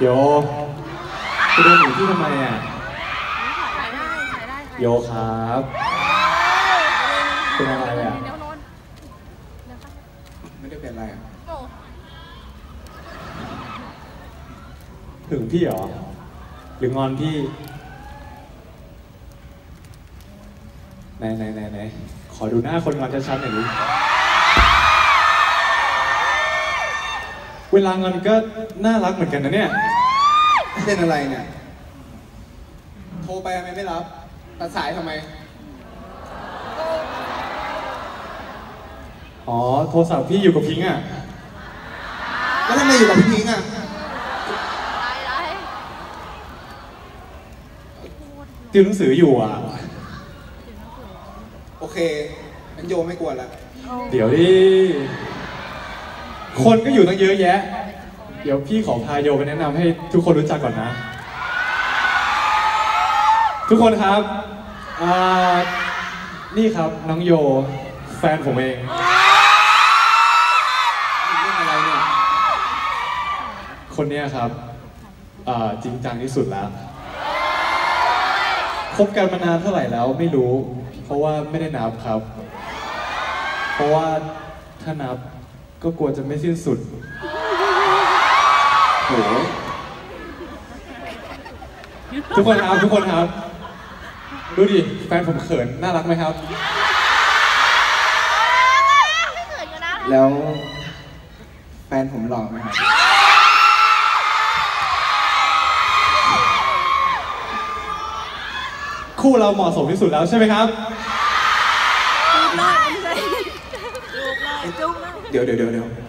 โยไปเดินหนีพี่ทำไมอะถ่ายได้ถ่ายได้โยครับเป็นอะไรอะเดี๋ยวนอนเดี๋ยวค่ะไม่ได้เป็นอะไรอะโอ้ถึงพี่เหรอ หรืองอนพี่ ไหนไหนไหนไหนขอดูหน้าคนงอนชัดๆหน่อยดิ เวลางอนก็น่ารักเหมือนกันนะเนี่ยเป็นอะไรเนี่ย โทรไปทำไมไม่รับตัดสายทำไม อ๋อ โทรศัพท์พี่อยู่กับพิงค์อะ แล้วทำไมอยู่กับพี่พิงค์อะได้ได้ติวหนังสืออยู่อะ โอเคงั้นโยไม่กวนละ เดี๋ยวดิ คนก็อยู่ตั้งเยอะแยะ เดี๋ยวพี่ขอพาโยไปแนะนำให้ทุกคนรู้จักก่อนนะ ทุกคนครับอ่านี่ครับน้องโยแฟนผมเองเรื่องอะไรเนี่ยคนเนี้ยครับอ่าจริงจังที่สุดแล้วคบกันมานานเท่าไหร่แล้วไม่รู้ เพราะว่าไม่ได้นับครับ เพราะว่าถ้านับ ก็กลัวจะไม่สิ้นสุดโหทุกคนครับทุกคนครับ ดูดิ แฟนผมเขิน น่ารักไหมครับ แล้วแฟนผมหล่อไหมครับ คู่เราเหมาะสมที่สุดแล้วใช่ไหมครับจุ๊บเลยไม่ใช่จุ๊บเลยจุ๊บเลย เดี๋ยว